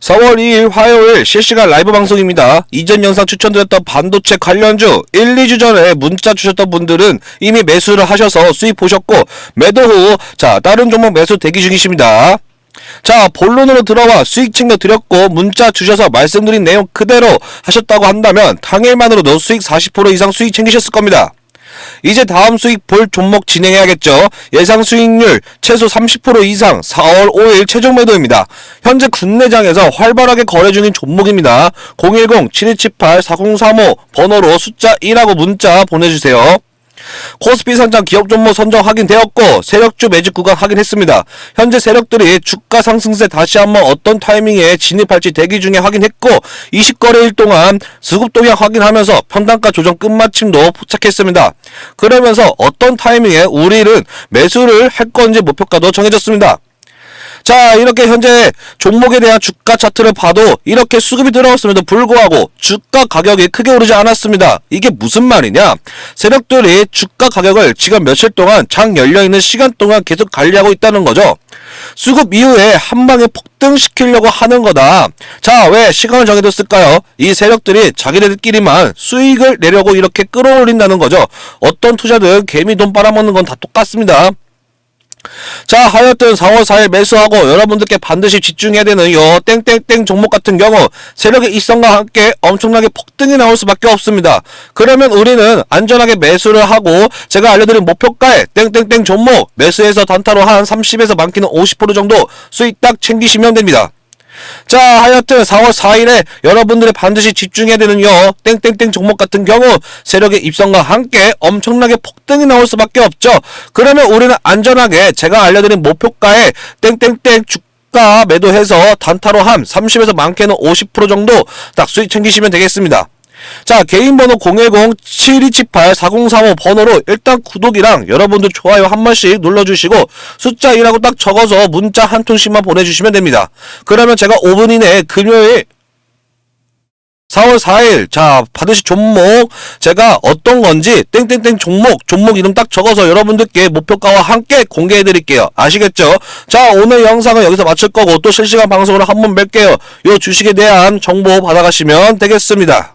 4월 2일 화요일 실시간 라이브 방송입니다. 이전 영상 추천드렸던 반도체 관련주 1, 2주 전에 문자 주셨던 분들은 이미 매수를 하셔서 수익 보셨고 매도 후 자 다른 종목 매수 대기 중이십니다. 자 본론으로 들어와 수익 챙겨드렸고 문자 주셔서 말씀드린 내용 그대로 하셨다고 한다면 당일만으로도 수익 40% 이상 수익 챙기셨을 겁니다. 이제 다음 수익 볼 종목 진행해야겠죠. 예상 수익률 최소 30% 이상 4월 5일 최종 매도입니다. 현재 국내장에서 활발하게 거래 중인 종목입니다. 010-7278-4035 번호로 숫자 1하고 문자 보내주세요. 코스피 선장 기업 종목 선정 확인되었고 세력주 매집 구간 확인했습니다. 현재 세력들이 주가 상승세 다시 한번 어떤 타이밍에 진입할지 대기 중에 확인했고 20거래일 동안 수급 동향 확인하면서 평단가 조정 끝마침도 포착했습니다. 그러면서 어떤 타이밍에 우리는 매수를 할 건지 목표가도 정해졌습니다. 자, 이렇게 현재 종목에 대한 주가 차트를 봐도 이렇게 수급이 들어왔음에도 불구하고 주가 가격이 크게 오르지 않았습니다. 이게 무슨 말이냐? 세력들이 주가 가격을 지금 며칠 동안 장 열려있는 시간 동안 계속 관리하고 있다는 거죠. 수급 이후에 한 방에 폭등시키려고 하는 거다. 자, 왜 시간을 정해뒀을까요? 이 세력들이 자기들끼리만 수익을 내려고 이렇게 끌어올린다는 거죠. 어떤 투자든 개미 돈 빨아먹는 건 다 똑같습니다. 자, 하여튼 4월 4일 매수하고 여러분들께 반드시 집중해야 되는 요 땡땡땡 종목 같은 경우 세력의 입성과 함께 엄청나게 폭등이 나올 수밖에 없습니다. 그러면 우리는 안전하게 매수를 하고 제가 알려드린 목표가에 땡땡땡 종목 매수해서 단타로 한 30에서 많게는 50% 정도 수익 딱 챙기시면 됩니다. 자, 하여튼 4월 4일에 여러분들이 반드시 집중해야 되는 요 땡땡땡 종목 같은 경우 세력의 입성과 함께 엄청나게 폭등이 나올 수밖에 없죠. 그러면 우리는 안전하게 제가 알려드린 목표가에 땡땡땡 주 가 매도해서 단타로 한 30에서 많게는 50% 정도 딱 수익 챙기시면 되겠습니다. 자, 개인 번호 010-7278-4035 번호로 일단 구독이랑 여러분들 좋아요 한 번씩 눌러주시고 숫자 1하고 딱 적어서 문자 한 통씩만 보내주시면 됩니다. 그러면 제가 5분 이내에 금요일 4월 4일 자 받으실 종목 제가 어떤 건지 땡땡땡 종목 종목 이름 딱 적어서 여러분들께 목표가와 함께 공개해 드릴게요. 아시겠죠? 자 오늘 영상은 여기서 마칠 거고 또 실시간 방송으로 한 번 뵐게요. 요 주식에 대한 정보 받아가시면 되겠습니다